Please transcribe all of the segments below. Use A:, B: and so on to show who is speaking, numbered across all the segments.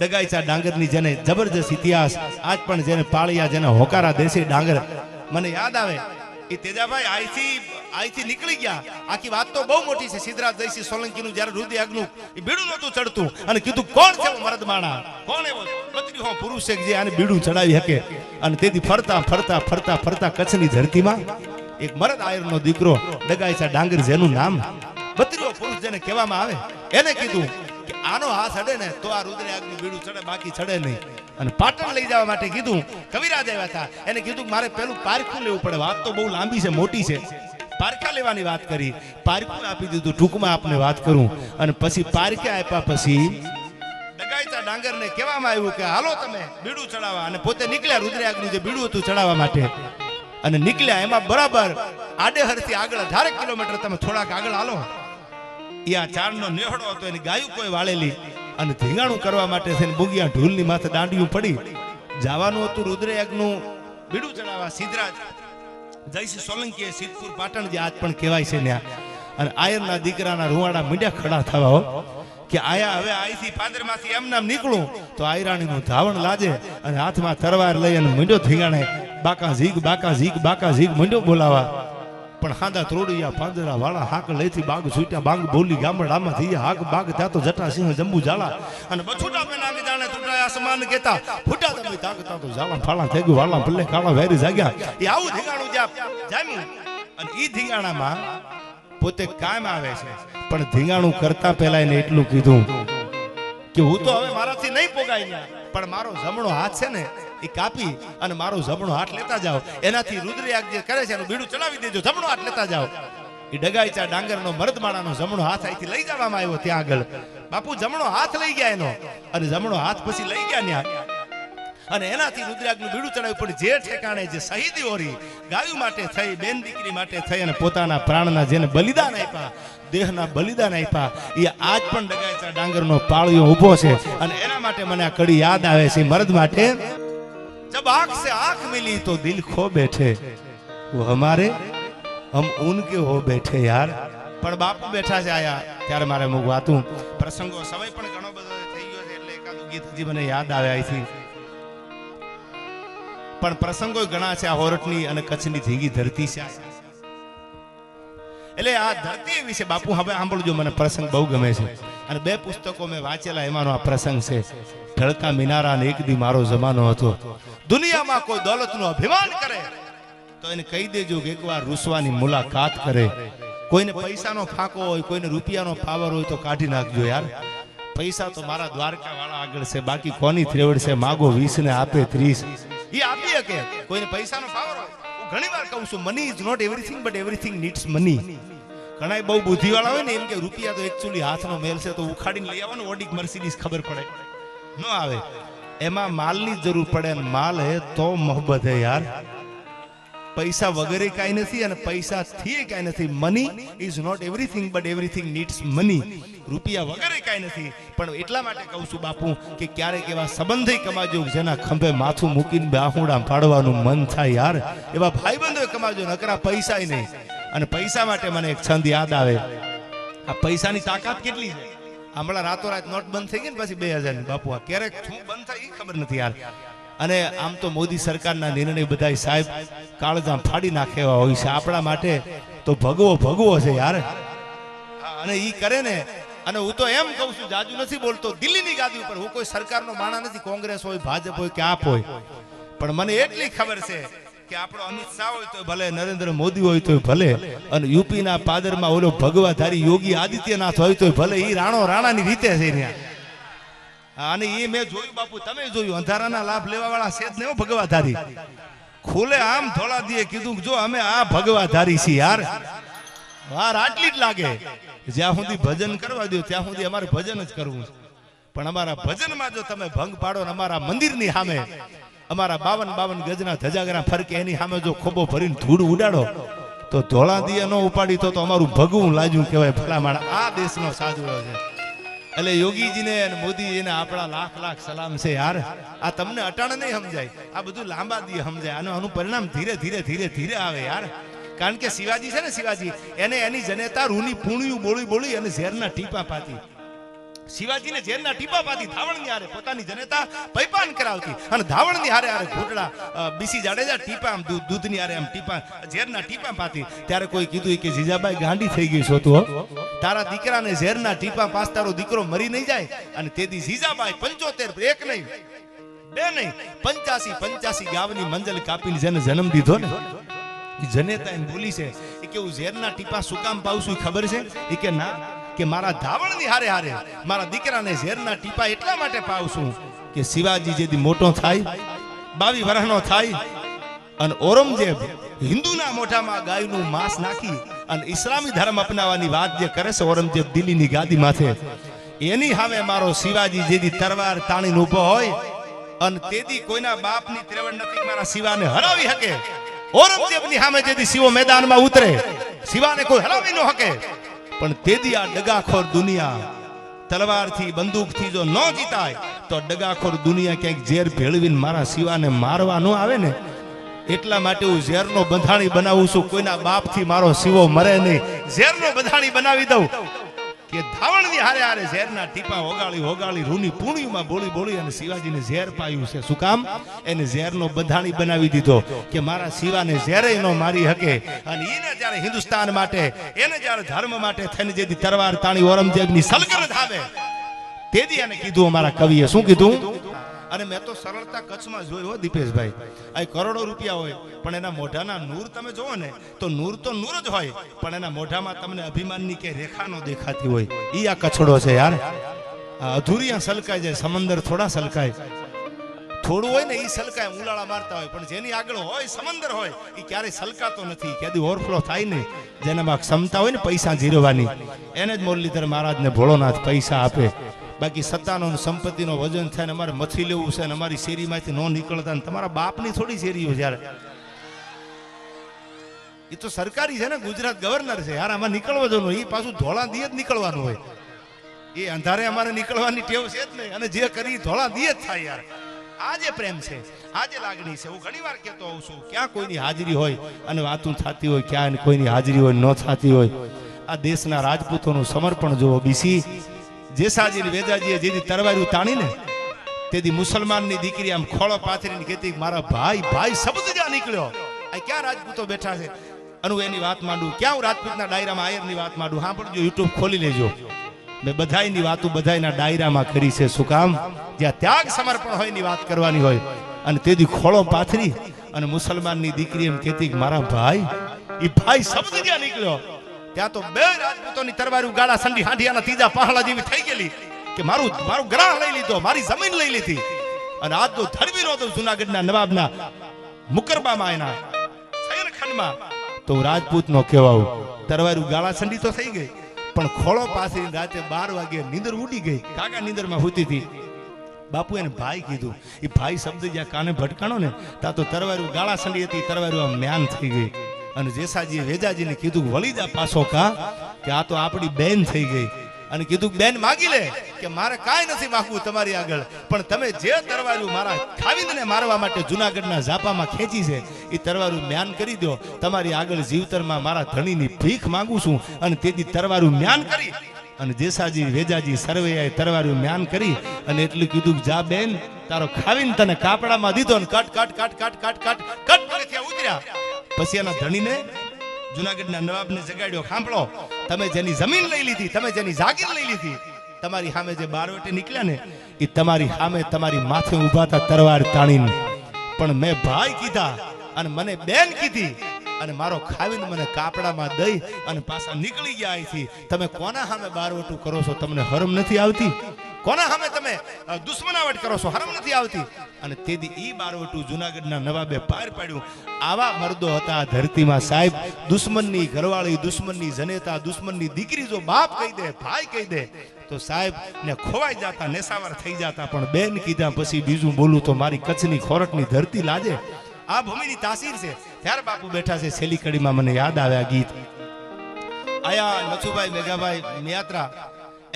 A: ડગાઈચા ડાંગરની જેને જબરજસ્ત ઇતિહાસ, આજ પણ જેને પાળિયા, જેને હોકારા દેશે ડાંગર. મને યાદ આવે, એ તેજાભાઈ આઈથી આઈથી નીકળી ગયા. આખી વાત તો બહુ મોટી છે. સિદ્ધરાજ જયસિંહ સોલંકીનું જ્યારે રુદિ આગનું એ બીડું નહોતું ચડતું. અને કીધું, કોણ છે મરદ માણા કોણ એવો? પત્રી હો પુરુષ છે જે આને બીડું ચડાવી શકે અને તેથી ફરતા ફરતા ફરતા ફરતા કચ્છની ધરતીમાં એક મરદ આયરનો દીકરો ડગાઈસા ડાંગર જેનું નામ બત્રીઓ પુરુષ જેને કહેવામાં આવે, એને કીધું કે આનો હાથ ચડે ને તો આ રુદ્ર બીડું ચડે, બાકી ચડે નહીં. અને પાટણ લઈ જવા માટે કીધું, કવિરાજ આવ્યા હતા. એને કીધું, મારે પેલું પારખું લેવું પડે. વાત તો બહુ લાંબી છે, મોટી છે. પારખા લેવાની વાત કરી. પારખું આપી દીધું, ટૂંકમાં આપને વાત કરું. અને પછી પારખા આપ્યા પછી ડગાઈતા ડાંગરને કહેવામાં આવ્યું કે, હાલો તમે બીડું ચડાવવા. અને પોતે નીકળ્યા રુદ્રયાગનું જે બીડું હતું ચડાવવા માટે. અને નીકળ્યા એમાં બરાબર આડેહરથી આગળ અઢાર કિલોમીટર તમે થોડાક આગળ હાલો. એ આ ધીંગાણું કહેવાય છે ત્યાં અને આયરના દીકરાના રૂવાડા મીંડ્યા ખડા થવા કે આયા હવે અહીંથી પાંદરમાંથી એમ નામ નીકળું, તો આયરાણીનું ધાવણ લાજે અને હાથમાં તરવાર લઈ અને મીંડો ધીંગાણે બાકા ઝીક બાકા ઝીક બાકા ઝીક મીંડો બોલાવા. પણ હાંદા ત્રોડિયા પાંદરા વાળા, હાક લઈથી બાગ છૂટ્યા બાંગ, બોલી ગામડામાં થઈ હાક બાગ, ત્યાં તો જટા સિંહ, જંબુ ઝાલા. અને બછુટા પે નાગે જાણે તૂટાય આસમાન કેતા ફૂટા તમે તાકતા તો ઝાલા ફાળા થઈ ગયું વાળા ભલે કાળા વેરી જાગ્યા. એ આવું ધીંગાણું જ્યાં જામ્યું, અને ઈ ધીંગાણામાં પોતે કાયમ આવે છે. પણ ધીંગાણું કરતા પહેલા એને એટલું કીધું કે, હું તો હવે મારાથી નહીં પોગાય પણ મારો જમણો હાથ છે ને એ કાપી અને મારો જમણો હાથ લેતા જાઓ. એનાથી રુદ્રયાગ જે કરે છે એનું બીડું ચડાવી દેજો. જમણો હાથ લેતા જાઓ. એ ડગાઈચા ડાંગરનો મરદમાણાનો જમણો હાથ અહીંથી લઈ જવામાં આવ્યો ત્યાં આગળ. બાપુ, જમણો હાથ લઈ ગયા એનો. અને જમણો હાથ પછી લઈ ગયા ત્યાં અને એનાથી રુદ્રાગનું બીડું ચડાવ્યું. પણ જે ઠેકાણે જે શહીદી ઓરી, ગાયું માટે થઈ, બેન દીકરી માટે થઈ અને પોતાના પ્રાણના જેને બલિદાન આપ્યા, દેહના બલિદાન આપ્યા, એ આજ પણ ડગાયતા ડાંગરનો પાળિયો ઊભો છે. અને એના માટે મને આ કડી યાદ આવે છે. મર્દ માટે જબ આંખ से आंख मिली तो दिल खो बैठे वो हमारे हम उनके हो बैठे यार પણ બાપુ બેઠા છે આયા ત્યારે મારે મુક વાતું પ્રસંગો સમય પણ ઘણો બધો થઈ ગયો છે એટલે એકાદું ગીત હજી મને યાદ આવે અહીંથી પણ પ્રસંગો ઘણા છે આ હોરઠની અને કચ્છની ધીંગી ધરતી છે આ. એટલે આ ધરતી વિશે બાપુ હવે સાંભળજો મને પ્રસંગ બહુ ગમે છે અને બે પુસ્તકો મેં વાંચેલા, એમાંનો આ પ્રસંગ છે, ઢળતા મિનારા એક દી મારો જમાનો હતો. દુનિયામાં કોઈ દોલતનું અભિમાન કરે, તો એને કહી દેજો કે એકવાર રૂસવાની મુલાકાત કરે. કોઈને પૈસાનો ફાંકો હોય, કોઈને રૂપિયાનો પાવર હોય તો કાઢી નાખજો યાર. પૈસા તો મારા દ્વારકા વાળા આગળ છે, બાકી કોની ત્રેવડ છે? માગો વીસ ને આપે ત્રીસ. એ આપી શકે કોઈને પૈસાનો પાવર હોય. ઘણી વાર કહું છું money is not everything but everything needs money ઘણા બહુ બુદ્ધિવાળા હોય ને એમ કે રૂપિયા તો એકચ્યુઅલી હાથમાં મેલ છે તો ઉખાડીને લઈ આવવાનું ઓડિક મર્સિડીઝ ખબર પડે. ન આવે. એમાં માલની જરૂર પડે અને માલ હે તો મોહબ્બત હે યાર. પૈસા વગેરે કાંઈ નથી અને પૈસા થી કાંઈ નથી. Money is not everything but everything needs money રૂપિયા વગેરે કાંઈ નથી. પણ એટલા માટે કહું છું બાપુ કે ક્યારેક એવા સંબંધે કમાજો જેના ખંભે માથું મૂકીને બાહુડા પાડવાનું મન થાય યાર. એવા ભાઈબંધો કમાજો, નકરા પૈસા નહીં. અને પૈસા માટે મને એક છંદ યાદ આવે. આ પૈસાની તાકાત કેટલી છે? હમણાં રાતોરાત નોટ બંધ થઈ ગઈ ને પછી બે હજારની બાપુ, આ ક્યારેક શું બંધ થાય એ ખબર નથી યાર. અને આમ તો મોદી સરકારના નિર્ણય બધા સાહેબ કાળજામ ફાડી નાખે એવા હોય છે. આપણા માટે તો ભગવો ભગવો છે યાર. અને એ કરે ને. અને હું તો એમ કહું છું, જાજુ નથી બોલતો, દિલ્હીની ગાદી ઉપર હું કોઈ સરકારનો માણા નથી, કોંગ્રેસ હોય, ભાજપ હોય કે આપ હોય. પણ મને એટલી ખબર છે કે આપણો અમિત શાહ હોય તો ભલે, નરેન્દ્ર મોદી હોય તો ભલે, અને યુપીના પાદરમાં ઓલો ભગવાધારી યોગી આદિત્યનાથ હોય તો ભલે એ રાણો રાણાની રીતે છે અને એ મેં જોયું બાપુ, તમે જોયું, અંધારાના લાભ લેવા વાળા છે ને ભગવાધારી. ખુલે આમ થોડા દીએ કીધું જો અમે આ ભગવાધારી છીએ યાર. વાર આટલી જ લાગે. જ્યાં સુધી ભજન કરવા દો ત્યાં સુધી અમારે ભજન જ કરવું પણ અમારા ભજનમાં જો તમે ભંગ પાડો ને અમારા મંદિરની સામે અમારા બાવન બાવન ગજના ધજાગરા ફરકે એની સામે જો ખોબો ભરીને ધૂળ ઉડાડો, તો ધોળા દિયા ન ઉપાડી તો અમારું ભગવું લાજું કહેવાય ભલા માણા આ દેશનો સાજુડો છે. એટલે યોગીજીને અને મોદીજીને આપણા લાખ લાખ સલામ છે યાર. આ તમને અટાણ નહીં સમજાય. આ બધું લાંબા દી સમજાય. આનું આનું પરિણામ ધીરે ધીરે ધીરે ધીરે આવે યાર. કારણ કે શિવાજી છે ને શિવાજી, એને એની જનેતા રૂની પૂણ્યું બોળી બોળી અને ઝેરના ટીપા પાતી. શિવાજીને ઝેરના ટીપા પાતી ધાવણની હારે પોતાની જનતા પૈપાન કરાવતી અને ધાવણની હારે હારે ઘૂંટડા બીસી જાડેજા ટીપા આમ દૂધ, દૂધની હારે આમ ટીપા, ઝેરના ટીપા પાતી. ત્યારે કોઈ કીધું કે જીજાબાઈ ગાંડી થઈ ગઈ છો તું તારા દીકરાને ઝેરના ટીપા પાસ તારો દીકરો મરી નહીં જાય અને તેથી જીજાબાઈ પંચોતેર, એક નહીં, બે નહીં પંચાસી પંચાસી ગાવની મંજલ કાપીને જેને જન્મ દીધો ને જનેતા એને બોલી છે. કે હું ઝેરના ટીપા શું કામ છું ખબર છે? એ કે ના કે મારા ધાવણની હારે હારે મારા દીકરાને ઝેરના ટીપા એટલા માટે પાવ છું કે શિવાજી જેથી મોટો થાય, બાવી વર્ષનો થાય અને ઓરંગઝેબ હિન્દુના મોઢામાં ગાયનું માંસ નાખી અને ઇસ્લામી ધર્મ અપનાવવાની વાત જે કરે છે ઓરંગઝેબ દિલ્હીની ગાદી માથે. એની સામે મારો શિવાજી જેથી તરવાર તાણીને ઊભો હોય અને તેથી કોઈના બાપની ત્રેવડ નથી મારા શિવાને હરાવી શકે. ઔરંગઝેબની સામે જેથી શિવો મેદાનમાં ઉતરે, શિવાને કોઈ હરાવી ન શકે. પણ તેદી આ ડગાખોર દુનિયા. તલવારથી, બંદૂકથી જો ન જીતાય, તો ડગાખોર દુનિયા ક્યાંક ઝેર ભેળવીને મારા શિવાને મારવા ન આવે ને? એટલા માટે હું ઝેરનો બંધાણી બનાવું છું. કોઈના બાપથી મારો શિવો મરે નહીં. ઝેરનો બંધાણી બનાવી દઉં. કે ધાવણની હારે હારે ઝેરના ટીપા હોગાળી હોગાળી રૂની પૂણીમાં બોલી બોલી અને શિવાજીને ઝેર પાયું છે. શું કામ? એને ઝેરનો બંધાણી બનાવી દીધો કે મારા શિવાને ઝેરે નો મારી હકે અને એને જ્યારે હિન્દુસ્તાન માટે, એને જ્યારે ધર્મ માટે થઈને જેથી તરવાર તાણી ઔરંગઝેબની સલગર ધાવે તેથી એને કીધું અમારા કવિએ. શું કીધું? અને મેં તો સરળતા કચ્છમાં જોયું હો દીપેશભાઈ. આ કરોડો રૂપિયા હોય, પણ એના મોઢાના નૂર તમે જોવો ને, તો નૂર તો નૂર જ હોય, પણ એના મોઢામાં તમને અભિમાનની કે રેખા ન દેખાતી હોય. એ આ કચડો છે યાર. અધૂરિયા સલકાય જાય, સમંદર થોડા સલકાય. થોડું હોય ને એ સલકાય, ઉલાળા મારતા હોય, પણ જેની આગળ હોય, સમંદર હોય એ ક્યારેય સલકાતો નથી. ક્યાંથી ઓવરફ્લો થાય નહીં જેનામાં ક્ષમતા હોય ને પૈસા જીરવાની. એને જ મુરલીધર મહારાજને ભોળોનાથ પૈસા આપે. બાકી સત્તાનો સંપત્તિનો વજન થાય ને અમારે મથી લેવું છે ને અમારી શેરીમાંથી ન નીકળતા ને તમારા બાપની થોડી શેરીઓ જ્યારે એ તો સરકારી છે ને, ગુજરાત ગવર્નર છે. યાર, આમાં નીકળવા જવાનું એ પાછું ધોળા દીએ જ નીકળવાનું હોય. એ અંધારે અમારે નીકળવાની ટેવ છે જ નહીં. અને જે કરી ધોળા દીએ જ થાય યાર. આ જે પ્રેમ છે આ જે લાગણી છે. હું ઘણી વાર કહેતો હોઉં છું, ક્યાં કોઈની હાજરી હોય અને વાતું થતી હોય, ક્યાં કોઈની હાજરી હોય, ન થતી હોય. આ દેશના રાજપૂતોનું સમર્પણ જુઓ, બીસી જેસાજી ને જેથી તરવાર્યું તાણીને તેથી મુસલમાનની દીકરી આમ ખોળો પાથરીને કહેતી, મારા ભાઈ ભાઈ શબ્દ જ્યાં નીકળ્યો ક્યાં રાજપૂતો બેઠા છે? અને એની વાત માંડું. ક્યાં હું રાજપૂતના ડાયરામાં આયરની વાત માંડું? હા પણ જો યુટ્યુબ ખોલી લેજો. મેં બધાયની વાતો બધાયના ડાયરામાં કરી છે. શું કામ? જ્યાં ત્યાગ સમર્પણ હોય એની વાત કરવાની હોય. અને તેથી ખોળો પાથરી અને મુસલમાનની દીકરી એમ કહેતી મારા ભાઈ એ ભાઈ શબ્દ જ્યાં નીકળ્યો. ત્યાં તો બે રાજપૂતોની તરવારું ગાળા સંડી હાંડિયાના ત્રીજા પહાડા જેવી થઈ ગયેલી કે મારું મારું ગ્રાહ લઈ લીધો, મારી જમીન લઈ લીધી. અને આજ તો ધરવી નહોતો જુનાગઢના નવાબના મુકરબામાં એના સૈરખંડમાં તો રાજપૂતનો કહેવાવું તરવારું ગાળા સંડી તો થઈ ગઈ, પણ ખોળો પાસે રાતે બાર વાગે નીંદર ઉડી ગઈ, કાકા નીંદરમાં હોતી હતી. બાપુ એને ભાઈ કીધું એ ભાઈ શબ્દ જ્યાં કાને ભટકાણો ને, ત્યાં તો તરવારું ગાળા સંડી હતી, તરવારું આમ મ્યાન થઈ ગઈ. અને જેસાજીએ વેજાજીને કીધું વળી જા પાછો કા કે આ તો આપણી બેન થઈ ગઈ અને કીધું બેન માગી લે કે મારે કાંઈ નથી માગવું તમારી આગળ પણ તમે જે તરવારું મારા ખાવીદને મારવા માટે જુનાગઢના ઝાપામાં ખેંચી છે એ તરવારું મ્યાન કરી દો તમારી આગળ જીવતરમાં મારા ધણીની ભીખ માંગુ છું અને તેથી તરવારું મ્યાન કરી અને જેસાજી વેજાજી સર્વૈયાએ તરવારું મ્યાન કરી અને એટલું કીધું જા બેન તારો ખાવીને તને કાપડામાં દીધો ને cut cut cut cut cut cut cut ઉતર્યા પછી ધણીને જુનાગઢના નવાબને જગાડ્યો, સાંભળો, તમે જેની જમીન લઈ લીધી, તમે જેની જાગીર લઈ લીધી, તમારી સામે જે બારવટે નીકળ્યા ને, એ તમારી સામે તમારી માથે ઊભા હતા તરવાર તાણીને. પણ મેં ભાઈ કીધા અને મને બેન કીધી અને મારો ખાવીને મને કાપડામાં દઈ અને પાછા નીકળી ગયા અહીંથી. તમે કોના સામે બારવટું કરો છો? તમને હરમ નથી આવતી? કોના સામે તમે દુશ્મનાવટ કરો છો? હરમ નથી આવતી? અને તેથી ઈ બારવટું જુનાગઢના નવાબે પાર પાડ્યું. આવા મર્દો હતા ધરતીમાં, સાહેબ. દુશ્મનની ઘરવાળી, દુશ્મનની જનેતા, દુશ્મનની દીકરી જો બાપ કહી દે, ભાઈ કહી દે, તો સાહેબ, ને ખોવાઈ જતા, નેસાવર થઈ જતા. પણ બેન કીધા પછી બીજું બોલું તો મારી કચ્છની ખોરટની ધરતી લાજે. આ ભૂમિની તાસીર છે. ત્યારે બાપુ બેઠા છે છેલ્લી કડીમાં મને યાદ આવ્યા ગીત. આયા નથુભાઈ મેઘાભાઈ મિયાત્રા.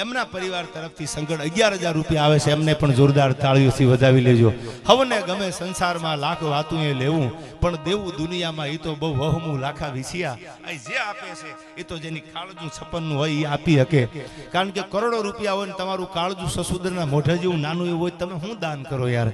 A: એમના પરિવાર તરફથી સંકટ અગિયાર હજાર રૂપિયા આવે છે. એમને પણ જોરદાર તાળીઓથી વધાવી લેજો. હવને ગમે સંસારમાં લાખ વાતું એ લેવું, પણ દેવું દુનિયામાં એ તો બહુ વહમું લાખા વિછિયા. અહીં જે આપે છે એ તો જેની કાળજું છપ્પનનું હોય એ આપી શકે. કારણ કે કરોડો રૂપિયા હોય ને તમારું કાળજું સસુદરના મોઢા જેવું નાનું એવું હોય તમે શું દાન કરો યાર?